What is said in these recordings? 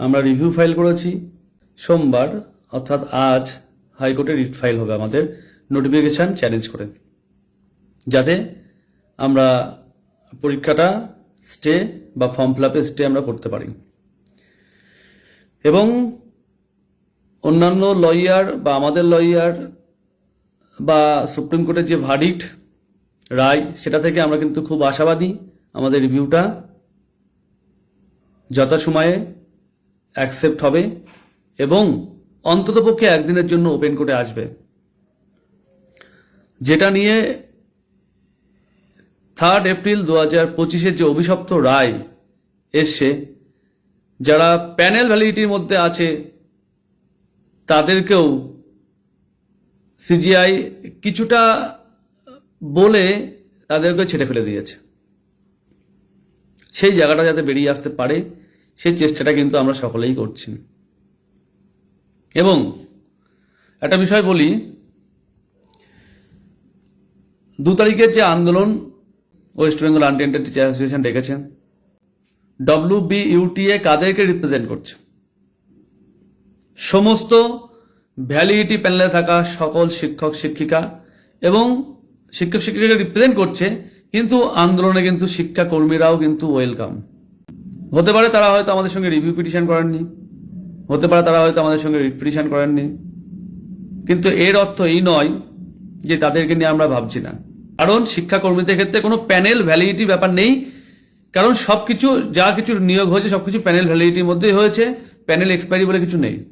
আমরা review file করেছি। সোমবার, অর্থাৎ আজ, হাইকোর্টে রিট ফাইল হবে আমাদের নোটিফিকেশান চ্যালেঞ্জ করে। যাতে আমরা পরীক্ষাটা স্টে বা ফর্ম ফিল স্টে আমরা করতে পারি। এবং অন্যান্য লয়ার বা আমাদের লয়ার বা সুপ্রিম কোর্টের যে ভার্ডিক্ট রায়, সেটা থেকে আমরা কিন্তু খুব আশাবাদী আমাদের রিভিউটা যথাসময়ে অ্যাকসেপ্ট হবে এবং অন্ততপক্ষে একদিনের জন্য ওপেন কোর্টে আসবে। যেটা নিয়ে থার্ড এপ্রিল দু হাজার পঁচিশের যে অভিশপ্ত রায় এসছে, যারা প্যানেল ভ্যালিডিটির মধ্যে আছে, তাদেরকেও সিজিআই কিছুটা বলে তাদেরকে ছেড়ে ফেলে দিয়েছে। সেই জায়গাটা যাতে বেরিয়ে আসতে পারে সেই চেষ্টাটা কিন্তু আমরা সকলেই করছি। এবং একটা বিষয় বলি, দু তারিখের যে আন্দোলন West Bengal untainted teacher association ডেকেছেন ডব্লিউ বি ইউটিএ কাদেরকে রিপ্রেজেন্ট করছে? সমস্ত ভ্যালিডিটি প্যানেলে থাকা সকল শিক্ষক, শিক্ষিকা এবং শিক্ষক, শিক্ষিকাকে রিপ্রেজেন্ট করছে, কিন্তু আন্দোলনে কিন্তু শিক্ষাকর্মীরাও কিন্তু ওয়েলকাম হতে পারে তারা হয়তো আমাদের সঙ্গে রিভিউ পিটিশন করেননি। হতে পারে তারা হয়তো আমাদের সঙ্গে পিটিশন করেননি। কিন্তু এর অর্থ এই নয় যে তাদেরকে নিয়ে আমরা ভাবছি না। কারণ শিক্ষাকর্মীদের ক্ষেত্রে কোনো প্যানেল ভ্যালিডিটি ব্যাপার নেই। কারণ সব কিছু যা কিছু নিয়োগ হয়েছে সব কিছু প্যানেল ভ্যালিডিটির মধ্যেই হয়েছে। প্যানেল এক্সপায়ারি বলে কিছু নেই।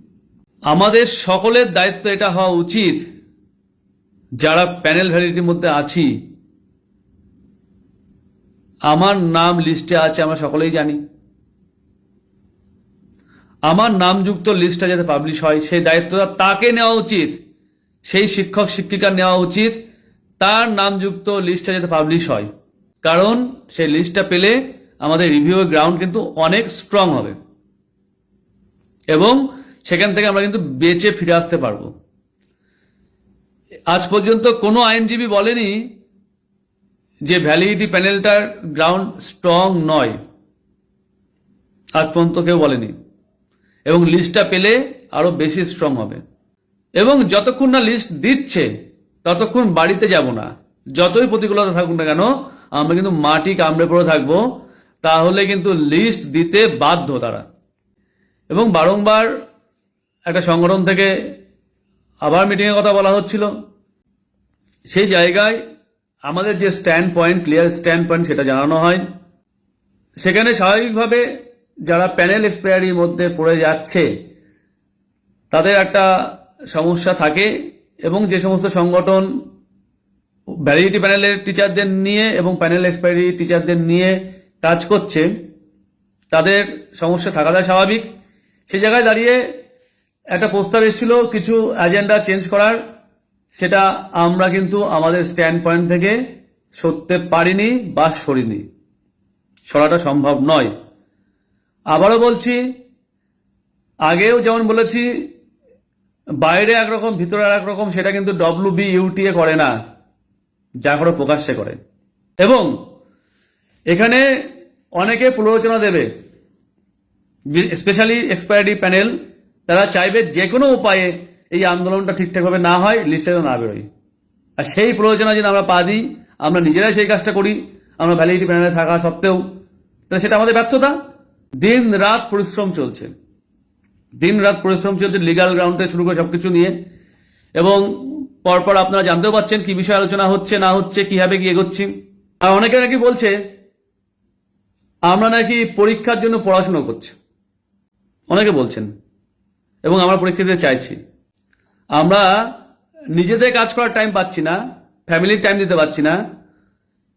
আমাদের সকলের দায়িত্ব এটা হওয়া উচিত যারা প্যানেল ভ্যালিডিটির মধ্যে আছি। আমার নাম লিস্টে আছে, আমরা সকলেই জানি। আমার নামযুক্ত লিস্টটা যাতে পাবলিশ হয়, সেই দায়িত্বটা তাকে নেওয়া উচিত, সেই শিক্ষক শিক্ষিকা নেওয়া উচিত, তার নামযুক্ত লিস্টটা যাতে পাবলিশ হয়। কারণ সেই লিস্টটা পেলে আমাদের রিভিউ গ্রাউন্ড কিন্তু অনেক স্ট্রং হবে। এবং সেখান থেকে আমরা কিন্তু বেঁচে ফিরে আসতে পারব। আজ পর্যন্ত কোনো আইনজীবী বলেনি যে ভ্যালিডিটি প্যানেলটার গ্রাউন্ড স্ট্রং নয়। আজ পর্যন্ত কেউ বলেনি। এবং লিস্টটা পেলে আরও বেশি স্ট্রং হবে। এবং যতক্ষণ না লিস্ট দিচ্ছে, ততক্ষণ বাড়িতে যাব না। যতই প্রতিকূলতা থাকুক না কেন, আমরা কিন্তু মাটি কামড়ে পড়ে থাকব, তাহলে কিন্তু লিস্ট দিতে বাধ্য তারা। এবং বারংবার একটা সংগঠন থেকে আবার মিটিংয়ের কথা বলা হচ্ছিল। সেই জায়গায় আমাদের যে stand point clear stand point সেটা জানানো হয়। সেখানে স্বাভাবিকভাবে যারা প্যানেল এক্সপায়ারির মধ্যে পড়ে যাচ্ছে, তাদের একটা সমস্যা থাকে এবং যে সমস্ত সংগঠন ভ্যালিডিটি প্যানেলের টিচারদের নিয়ে এবং প্যানেল এক্সপায়ারি টিচারদের নিয়ে কাজ করছে, তাদের সমস্যা থাকাটা স্বাভাবিক। সেই জায়গায় দাঁড়িয়ে একটা প্রস্তাব এসেছিল, কিছু এজেন্ডা চেঞ্জ করার। সেটা আমরা কিন্তু আমাদের স্ট্যান্ড পয়েন্ট থেকে সরতে পারিনি বা সরিনি। সরাটা সম্ভব নয়। আবারও বলছি, আগেও যেমন বলেছি, বাইরে একরকম, ভিতরে আর একরকম সেটা কিন্তু ডব্লিউ বি ইউটিএ করে না, যা করে প্রকাশ্যে করে। এবং এখানে অনেকে প্ররোচনা দেবে, স্পেশালি এক্সপায়ারি প্যানেল, তারা চাইবে যে কোনো উপায়ে এই আন্দোলনটা ঠিকঠাকভাবে না হয়, লিস্টে না বেরোয়। আর সেই প্রয়োজনে যদি আমরা পা দিই, আমরা নিজেরাই সেই কাজটা করি, আমরা ভ্যালিডিটি প্যানেলে থাকা সত্ত্বেও, তাহলে সেটা আমাদের ব্যর্থতা। দিন রাত পরিশ্রম চলছে। দিন রাত পরিশ্রম চলছে লিগাল গ্রাউন্ড থেকে শুরু করে সবকিছু নিয়ে। এবং পরপর আপনারা জানতেও পারছেন কি বিষয়ে আলোচনা হচ্ছে, না হচ্ছে, কীভাবে কি এগোচ্ছি। আর অনেকে নাকি বলছে, আমরা নাকি পরীক্ষার জন্য পড়াশোনা করছি। অনেকে বলছেন, এবং আমরা পরীক্ষা দিতে চাইছি। আমরা নিজেদের কাজ করার টাইম পাচ্ছি না ফ্যামিলির টাইম দিতে পারছি না।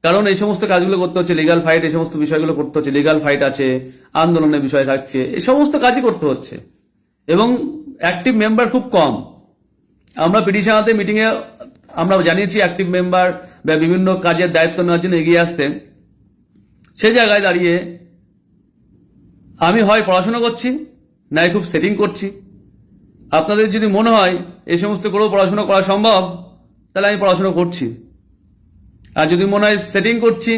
কারণ এই সমস্ত কাজগুলো করতে হচ্ছে লিগাল ফাইট এই সমস্ত বিষয়গুলো করতে হচ্ছে লিগাল ফাইট আছে, আন্দোলনের বিষয় থাকছে এই সমস্ত কাজই করতে হচ্ছে। এবং অ্যাক্টিভ মেম্বার খুব কম। আমরা পিটিশন হাতে মিটিংয়ে আমরা জানিয়েছি অ্যাক্টিভ মেম্বার বা বিভিন্ন কাজের দায়িত্ব নেওয়ার জন্য এগিয়ে আসতে। সে জায়গায় দাঁড়িয়ে আমি হয় পড়াশোনা করছি, নাই খুব সেটিং করছি। আপনাদের যদি মনে হয় এই সমস্ত করেও পড়াশোনা করা সম্ভব, তাহলে আমি পড়াশোনা করছি। আর যদি মনে হয় সেটিং করছি,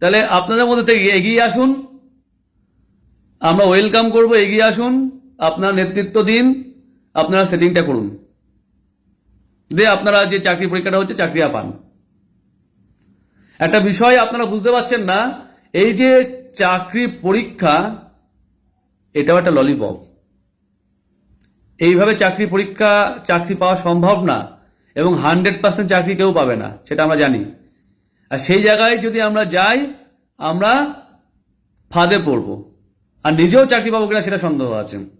তাহলে আপনাদের মধ্যে থেকে এগিয়ে আসুন। আমরা ওয়েলকাম করব, এগিয়ে আসুন। আপনার নেতৃত্ব দিন, আপনারা সেটিংটা করুন। দিয়ে আপনারা যে চাকরি পরীক্ষাটা হচ্ছে চাকরিয়া পান। একটা বিষয় আপনারা বুঝতে পারছেন না, এই যে চাকরি পরীক্ষা, এটাও একটা ললিপপ এইভাবে চাকরি পরীক্ষা, চাকরি পাওয়া সম্ভব না, এবং হান্ড্রেড পার্সেন্ট চাকরি কেউ পাবে না, সেটা আমরা জানি। আর সেই জায়গায় যদি আমরা যাই, আমরা ফাঁদে পড়ব। আর নিজেও চাকরি পাবো কিনা সেটা সন্দেহ আছে।